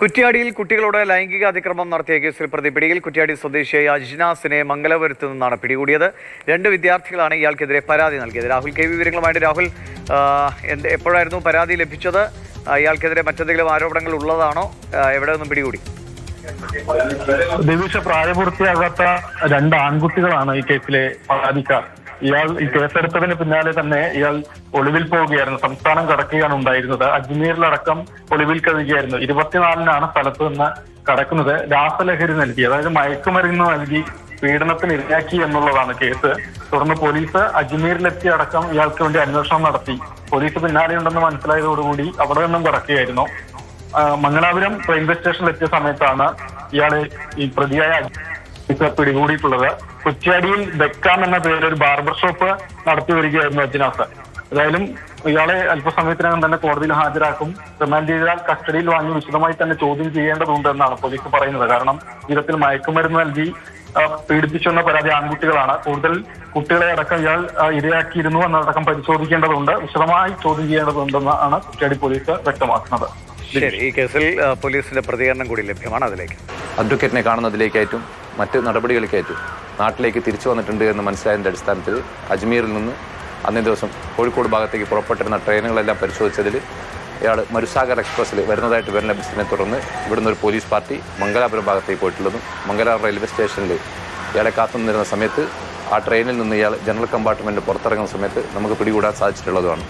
കുറ്റ്യാടിയിൽ കുട്ടികളോട് ലൈംഗിക അതിക്രമം നടത്തിയ കേസിൽ പ്രതി പിടിയിൽ കുറ്റ്യാടി സ്വദേശിയായ അജ്നാസിനെ മംഗലപുരത്ത് നിന്നാണ് പിടികൂടിയത്. രണ്ട് വിദ്യാർത്ഥികളാണ് ഇയാൾക്കെതിരെ പരാതി നൽകിയത്. രാഹുൽ കെ വി വിവരങ്ങളുമായിട്ട് രാഹുൽ എന്ത് എപ്പോഴായിരുന്നു പരാതി ലഭിച്ചത്? ഇയാൾക്കെതിരെ മറ്റെന്തെങ്കിലും ആരോപണങ്ങൾ ഉള്ളതാണോ? എവിടെ നിന്നും പിടികൂടി? ദിവസ പ്രായപൂർത്തിയാകാത്ത രണ്ട് ആൺകുട്ടികളാണ് ഈ കേസിലെ പരാതിക്കാർ. ഇയാൾ ഈ കേസെടുത്തതിന് പിന്നാലെ തന്നെ ഇയാൾ ഒളിവിൽ പോവുകയായിരുന്നു. സംസ്ഥാനം കടക്കുകയാണ് ഉണ്ടായിരുന്നത്. അജ്മീറിലടക്കം ഒളിവിൽ കഴിയുകയായിരുന്നു ഇരുപത്തിനാലിനാണ് സ്ഥലത്ത് നിന്ന് കടക്കുന്നത്. രാസലഹരി നൽകി അതായത് മയക്കുമരുന്ന് നൽകി പീഡനത്തിന് ഇരയാക്കി എന്നുള്ളതാണ് കേസ്. തുടർന്ന് പോലീസ് അജ്മീറിലെത്തി അടക്കം ഇയാൾക്ക് വേണ്ടി അന്വേഷണം നടത്തി. പോലീസ് പിന്നാലെയുണ്ടെന്ന് മനസ്സിലായതോടുകൂടി അവിടെ നിന്നും കടക്കുകയായിരുന്നു. മംഗലാപുരം റെയിൽവേ സ്റ്റേഷനിലെത്തിയ സമയത്താണ് ഇയാളെ ഈ പ്രതിയായ അജ്നാസ് പിടികൂടിയിട്ടുള്ളത്. കുറ്റ്യാടിയിൽ ബെക്കാം എന്ന പേരിൽ ഒരു ബാർബർ ഷോപ്പ് നടത്തി വരികയായിരുന്നു അജ്നാസ്. ഏതായാലും ഇയാളെ അല്പസമയത്തിനകം തന്നെ കോടതിയിൽ ഹാജരാക്കും. റിമാൻഡ് ചെയ്താൽ കസ്റ്റഡിയിൽ വാങ്ങി വിശദമായി തന്നെ ചോദ്യം ചെയ്യേണ്ടതുണ്ട് എന്നാണ് പോലീസ് പറയുന്നത്. കാരണം വിധത്തിൽ മയക്കുമരുന്ന് നൽകി പീഡിപ്പിച്ചുവെന്ന പരാതി ആൺകുട്ടികളാണ്. കൂടുതൽ കുട്ടികളെ അടക്കം ഇയാൾ ഇരയാക്കിയിരുന്നു എന്നതടക്കം പരിശോധിക്കേണ്ടതുണ്ട്. വിശദമായി ചോദ്യം ചെയ്യേണ്ടതുണ്ടെന്നാണ് കുറ്റ്യാടി പോലീസ് വ്യക്തമാക്കുന്നത്. ശരി ഈ കേസിൽ പോലീസിന്റെ പ്രതികരണം കൂടി ലഭ്യമാണ്. അതിലേക്ക് അഡ്വക്കേറ്റിനെ കാണുന്നതിലേക്കായിട്ടും മറ്റ് നടപടികളിലേക്കായിട്ടും നാട്ടിലേക്ക് തിരിച്ചു വന്നിട്ടുണ്ട് എന്ന് മനസ്സിലായതിന്റെ അടിസ്ഥാനത്തിൽ അജ്മീറിൽ നിന്ന് അന്നേ ദിവസം കോഴിക്കോട് ഭാഗത്തേക്ക് പുറപ്പെട്ടിരുന്ന ട്രെയിനുകളെല്ലാം പരിശോധിച്ചതിൽ ഇയാൾ മരുസാഗർ എക്സ്പ്രസ്സിൽ വരുന്നതായിട്ട് വരുന്ന ലഭിച്ചതിനെ തുടർന്ന് ഇവിടുന്ന് ഒരു പോലീസ് പാർട്ടി മംഗലാപുരം ഭാഗത്തേക്ക് പോയിട്ടുള്ളതും മംഗലാപുരം റെയിൽവേ സ്റ്റേഷനിൽ ഇയാളെ കാത്തുനിന്നിരുന്ന സമയത്ത് ആ ട്രെയിനിൽ നിന്ന് ഇയാൾ ജനറൽ കമ്പാർട്ട്മെന്റ് പുറത്തിറങ്ങുന്ന സമയത്ത് നമുക്ക് പിടികൂടാൻ സാധിച്ചിട്ടുള്ളതുമാണ്.